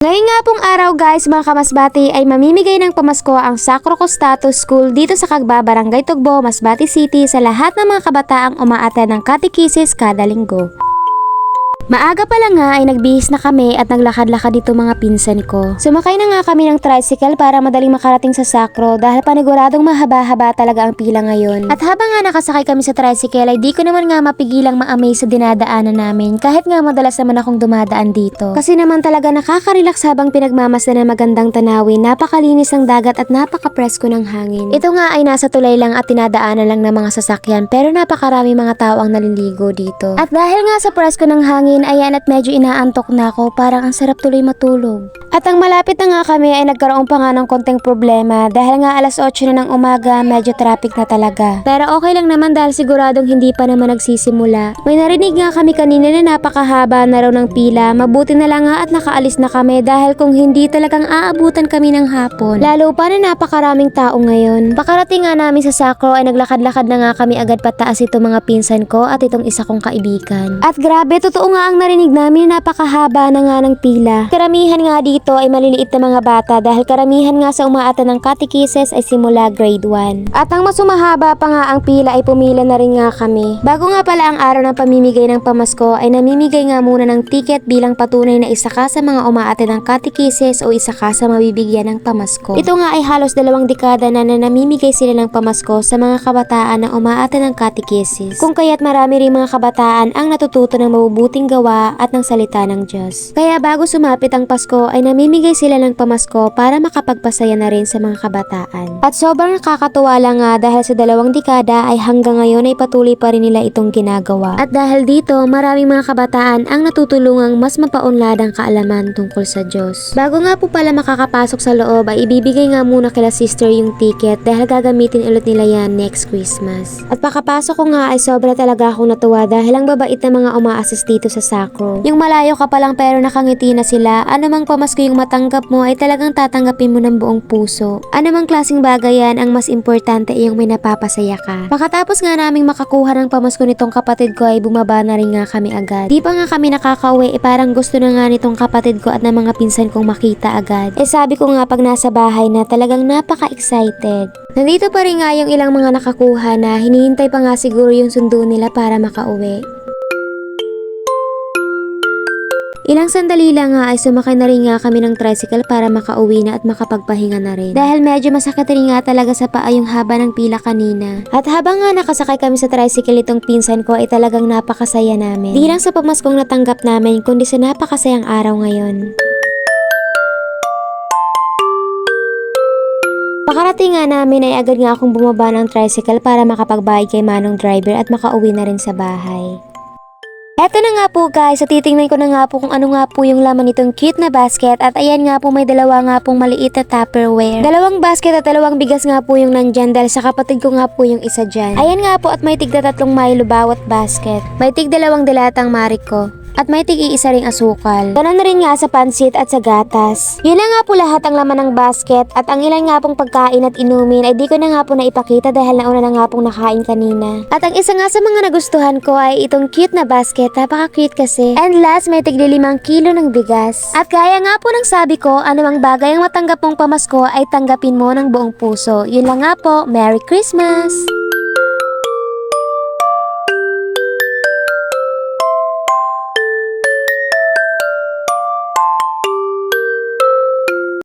Ngayon nga pong araw guys mga kamasbati ay mamimigay ng pamasko ang Sacro Costato School dito sa Kagba, Barangay Tugbo, Masbati City sa lahat ng mga kabataang umaatan ng katekisis kada linggo. Maaga pa lang nga ay nagbihis na kami at naglakad-lakad dito mga pinsan ko. Sumakay na nga kami ng tricycle para madaling makarating sa sakro dahil paniguradong mahaba-haba talaga ang pila ngayon. At habang nga nakasakay kami sa tricycle ay di ko naman nga mapigilang ma-amaze sa dinadaanan namin kahit nga madalas naman akong dumadaan dito. Kasi naman talaga nakaka-relax habang pinagmamasdan ng magandang tanawin, napakalinis ng dagat at napaka-presko ng hangin. Ito nga ay nasa tulay lang at tinadaanan lang ng mga sasakyan pero napakarami mga tao ang naliligo dito. At dahil nga sa presko ng hangin, ayan at medyo inaantok na ako, parang ang sarap tuloy matulog. At ang malapit na nga kami ay nagkaroon pa nga ng konting problema dahil nga alas 8 na ng umaga, medyo traffic na talaga. Pero okay lang naman dahil siguradong hindi pa naman nagsisimula. May narinig nga kami kanina na napakahaba na raw ng pila, mabuti na lang nga at nakaalis na kami dahil kung hindi talagang aabutan kami ng hapon. Lalo pa na napakaraming tao ngayon. Pakarating nga namin sa Sacro ay naglakad-lakad na nga kami agad pataas ito mga pinsan ko at itong isa kong kaibigan. At grabe, totoo nga ang narinig namin na napakahaba na nga ng pila. Karamihan nga dito ay maliliit na mga bata dahil karamihan nga sa umaatan ng catechesis ay simula grade 1. At ang mas umahaba pa nga ang pila ay pumila na rin nga kami. Bago nga pala ang araw ng pamimigay ng pamasko ay namimigay nga muna ng ticket bilang patunay na isa ka sa mga umaatan ng catechesis o isa ka sa mabibigyan ng pamasko. Ito nga ay halos dalawang dekada na na namimigay sila ng pamasko sa mga kabataan na umaatan ng catechesis. Kung kaya't marami rin mga kabataan ang natututo ng mabubuting gawa at ng salita ng Diyos. Kaya bago sumapit ang Pasko ay namimigay sila ng pamasko para makapagpasaya na rin sa mga kabataan. At sobrang nakakatuwa lang nga dahil sa dalawang dekada ay hanggang ngayon ay patuloy pa rin nila itong ginagawa. At dahil dito, maraming mga kabataan ang natutulungang mas mapaunlad ang kaalaman tungkol sa Diyos. Bago nga po pala makakapasok sa loob ay ibibigay nga muna kila sister yung ticket dahil gagamitin ulit nila yan next Christmas. At pakapasok ko nga ay sobra talaga akong natuwa dahil ang babait na mga uma-assist dito sa Sacro. Yung malayo ka pa lang pero nakangiti na sila, anumang pamasko yung matanggap mo ay talagang tatanggapin mo ng buong puso. Anumang klaseng bagay yan, ang mas importante ay yung may napapasaya ka. Makatapos nga naming makakuha ng pamasko nitong kapatid ko ay bumaba na rin nga kami agad. Di pa nga kami nakakauwi eh parang gusto na nga nitong kapatid ko at ng mga pinsan kong makita agad. Eh sabi ko nga pag nasa bahay na talagang napaka-excited. Nandito pa rin nga yung ilang mga nakakuha na hinihintay pa nga siguro yung sundo nila para makauwi. Ilang sandali lang nga ay sumakay na rin nga kami ng tricycle para makauwi na at makapagpahinga na rin. Dahil medyo masakit rin nga talaga sa paa yung haba ng pila kanina. At habang nga nakasakay kami sa tricycle itong pinsan ko ay talagang napakasaya namin. Di lang sa pamaskong natanggap namin kundi sa napakasayang araw ngayon. Pakarating nga namin ay agad nga akong bumaba ng tricycle para makapagbayad kay manong driver at makauwi na rin sa bahay. Eto na nga po guys, so titingnan ko na nga po kung ano nga po yung laman nitong cute na basket at ayan nga po may dalawa nga pong maliit na tupperware. Dalawang basket at dalawang bigas nga po yung nandyan dahil sa kapatid ko nga po yung isa dyan. Ayan nga po at may tigda tatlong Milo bawat basket. May tig dalawang dilatang mariko. At may tig-iisa ring asukal. Ganun rin nga sa pansit at sa gatas. Yun na nga po lahat ang laman ng basket at ang ilan nga pong pagkain at inumin ay di ko na nga po naipakita dahil nauna na nga pong nakain kanina. At ang isa nga sa mga nagustuhan ko ay itong cute na basket. Napaka-cute kasi. And last, may tigli limang kilo ng bigas. At kaya nga po ng sabi ko, anumang bagay ang matanggap mong pamasko ay tanggapin mo ng buong puso. Yun lang nga po. Merry Christmas!